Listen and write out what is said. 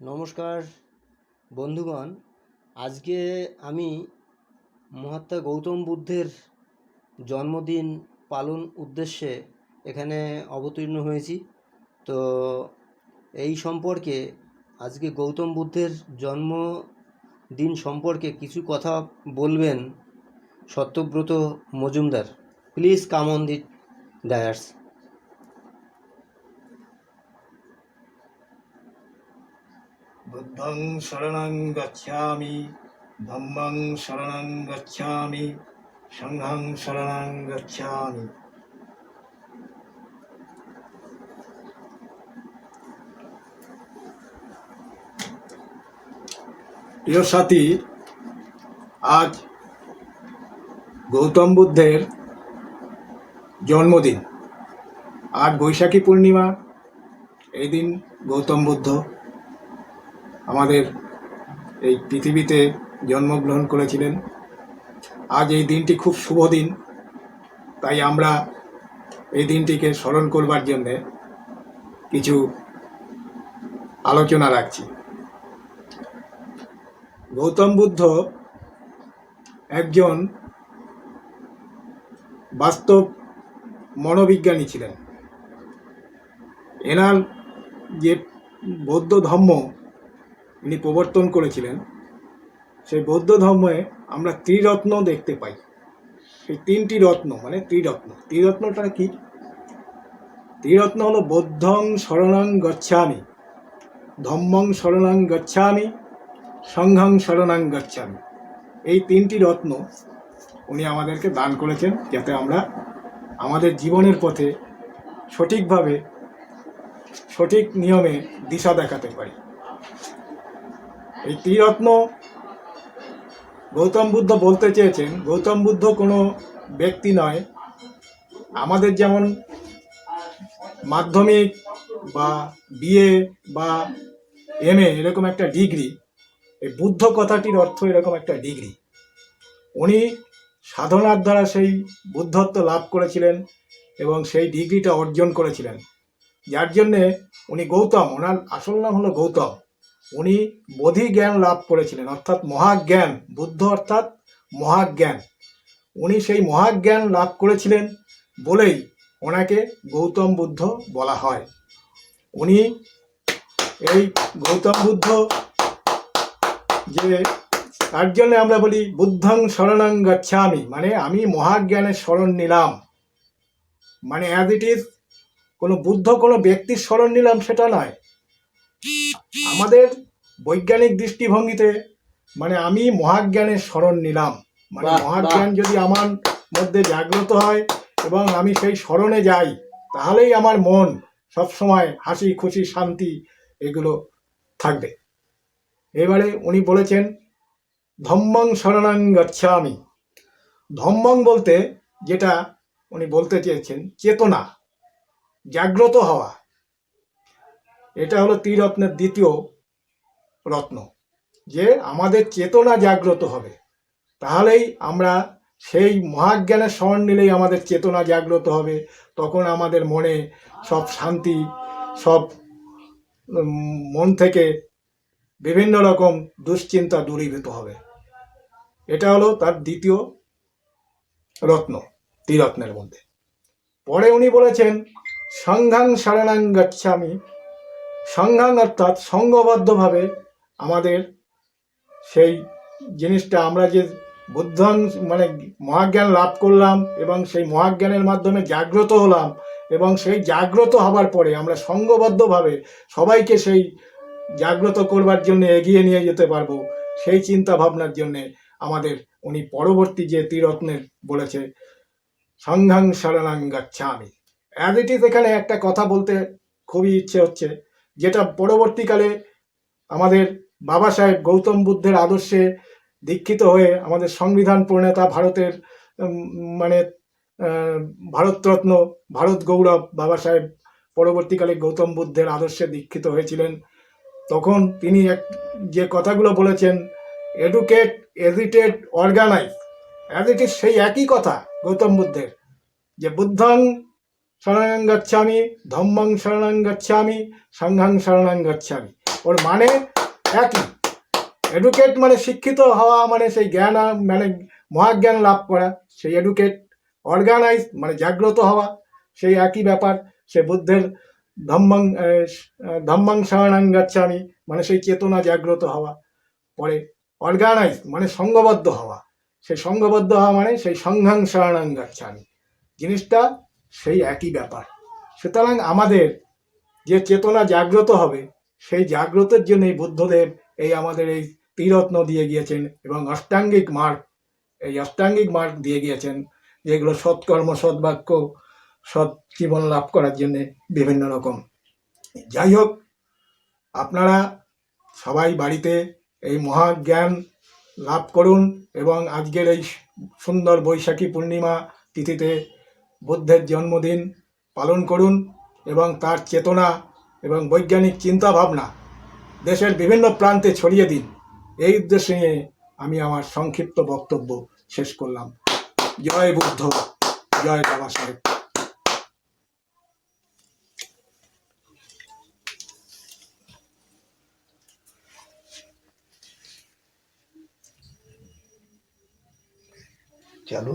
নমস্কার, বন্ধুগণ। আজকে আমি মহাত্মা গৌতম বুদ্ধের জন্মদিন পালন উদ্দেশ্যে এখানে অবতীর্ণ হয়েছি। তো এই সম্পর্কে, আজকে গৌতম বুদ্ধের জন্মদিন সম্পর্কে কিছু কথা বলবেন Satyabrata Majumdar. Please come on the dais বুদ্ধং শরণং গচ্ছামি ধম্মং শরণং গচ্ছামি, সংঘং শরণং গচ্ছামি। প্রিয় সাথী, আজ গৌতম বুদ্ধের জন্মদিন। আজ বৈশাখী পূর্ণিমা, এই দিন গৌতম বুদ্ধ আমাদের এই পৃথিবীতে জন্মগ্রহণ করেছিলেন। আজ এই দিনটি খুব শুভ দিন। তাই আমরা এই দিনটিকে স্মরণ করবার জন্যে কিছু আলোচনা রাখছি। গৌতম বুদ্ধ একজন বাস্তব মনোবিজ্ঞানী ছিলেন। এনার যে বৌদ্ধ ধর্ম ইনি প্রবর্তন করেছিলেন, সেই বৌদ্ধ ধর্মে আমরা ত্রিরত্ন দেখতে পাই। সেই তিনটি রত্ন মানে ত্রিরত্ন। ত্রিরত্নটা কি? ত্রিরত্ন হলো বৌদ্ধং শরণাং গচ্ছামি, ধম্মং শরণাং গচ্ছামি, সংঘং শরণাং গচ্ছামি। এই তিনটি রত্ন উনি আমাদেরকে দান করেছেন যাতে আমরা আমাদের জীবনের পথে সঠিকভাবে সঠিক নিয়মে দিশা দেখাতে পারি। এই ত্রিরত্ন গৌতম বুদ্ধ বলতে চেয়েছেন, গৌতম বুদ্ধ কোনো ব্যক্তি নয়। আমাদের যেমন মাধ্যমিক বা বিএ বা এম এরকম একটা ডিগ্রি, এই বুদ্ধ কথাটির অর্থ এরকম একটা ডিগ্রি। উনি সাধনার দ্বারা সেই বুদ্ধত্ব লাভ করেছিলেন এবং সেই ডিগ্রিটা অর্জন করেছিলেন। যার জন্যে উনি গৌতম, ওনার আসল নাম হলো গৌতম। উনি বোধি জ্ঞান লাভ করেছিলেন, অর্থাৎ মহাজ্ঞান, বুদ্ধ অর্থাৎ মহাজ্ঞান। উনি সেই মহাজ্ঞান লাভ করেছিলেন বলেই ওনাকে গৌতম বুদ্ধ বলা হয়। উনি এই গৌতম বুদ্ধ যে, তার জন্য আমরা বলি বুদ্ধং শরণং গচ্ছামি মানে আমি মহাজ্ঞানের শরণ নিলাম। মানে অ্যাজ ইট ইজ কোনো বুদ্ধ কোনো ব্যক্তির শরণ নিলাম সেটা নয়। আমাদের বৈজ্ঞানিক দৃষ্টিভঙ্গিতে মানে আমি মহাজ্ঞানের স্মরণ নিলাম। মানে মহাজ্ঞান যদি আমার মধ্যে জাগ্রত হয় এবং আমি সেই স্মরণে যাই তাহলেই আমার মন সবসময় হাসি খুশি শান্তি এগুলো থাকবে। এবারে উনি বলেছেন ধম্মং শরণাং গচ্ছামি। ধম্মং বলতে যেটা উনি বলতে চেয়েছেন চেতনা। জাগ্রত হওয়া। এটা হলো ত্রিরত্নের দ্বিতীয় রত্ন, যে আমাদের চেতনা জাগ্রত হবে। তাহলেই আমরা সেই মহাজ্ঞানের স্মরণ নিলেই আমাদের চেতনা জাগ্রত হবে। তখন আমাদের মনে সব শান্তি, সব মন থেকে বিভিন্ন রকম দুশ্চিন্তা দূরীভূত হবে। এটা হলো তার দ্বিতীয় রত্ন, ত্রিরত্নের মধ্যে। পরে উনি বলেছেন সংঘাং শরণাং গচ্ছামি সংঘাং অর্থাৎ সঙ্গবদ্ধভাবে আমাদের সেই জিনিসটা আমরা যে বুদ্ধাং মানে মহাজ্ঞান লাভ করলাম এবং সেই মহাজ্ঞানের মাধ্যমে জাগ্রত হলাম এবং সেই জাগ্রত হবার পরে আমরা সঙ্গবদ্ধভাবে সবাইকে সেই জাগ্রত করবার জন্য এগিয়ে নিয়ে যেতে পারব, সেই চিন্তা ভাবনার জন্যে আমাদের উনি পরবর্তী যে ত্রিরত্নের বলেছে সংঘাং শরণাং গাচ্ছামি। অ্যাজ ইট ইজ এখানে একটা কথা বলতে খুবই ইচ্ছে হচ্ছে। যেটা পরবর্তীকালে আমাদের বাবা সাহেব গৌতম বুদ্ধের আদর্শে দীক্ষিত হয়ে আমাদের সংবিধান প্রণেতা ভারতের মানে ভারতরত্ন ভারত গৌরব বাবা সাহেব পরবর্তীকালে গৌতম বুদ্ধের আদর্শে দীক্ষিত হয়েছিলেন। তখন তিনি এক, যে কথাগুলো বলেছেন এডুকেট এজিটেট অর্গানাইজ অ্যাজ সেই একই কথা গৌতম বুদ্ধের, যে বুদ্ধং শরণাং গচ্ছামি, ধম্মং শরণাং গচ্ছামি, সংঘাং শরণাং গচ্ছামি। ওর মানে একই। এডুকেট মানে শিক্ষিত হওয়া মানে সেই জ্ঞান মানে মহাজ্ঞান লাভ করা। সেই এডুকেট অর্গানাইজ মানে জাগ্রত হওয়া। সেই একই ব্যাপার। সে বুদ্ধের ধম্মাং ধম্মাং শরণাং গাচ্ছামি মানে সেই চেতনা জাগ্রত হওয়া। পরে অর্গানাইজ মানে সংঘবদ্ধ হওয়া। সেই সংঘবদ্ধ হওয়া মানে সেই সংঘাং শরণাং গাচ্ছামি। জিনিসটা সেই একই ব্যাপার। সুতরাং আমাদের যে চেতনা জাগ্রত হবে, সেই জাগ্রতের জন্যই বুদ্ধদেব এই আমাদের এই তীরত্ন দিয়ে গিয়েছেন এবং অষ্টাঙ্গিক মার্গ, এই অষ্টাঙ্গিক মার্গ দিয়ে গিয়েছেন, যেগুলো সৎকর্ম সদ্বাক্য সৎ জীবন লাভ করার জন্যে বিভিন্ন রকম। যাই হোক, আপনারা সবাই বাড়িতে এই মহাজ্ঞান লাভ করুন এবং আজকের এই সুন্দর বৈশাখী পূর্ণিমা তিথিতে বুদ্ধের জন্মদিন পালন করুন এবং তার চেতনা এবং বৈজ্ঞানিক চিন্তা ভাবনা দেশের বিভিন্ন প্রান্তে ছড়িয়ে দিন। এই উদ্দেশ্যে নিয়ে আমি আমার সংক্ষিপ্ত বক্তব্য শেষ করলাম। জয় বুদ্ধ, জয় বাবা সাহেব। চালু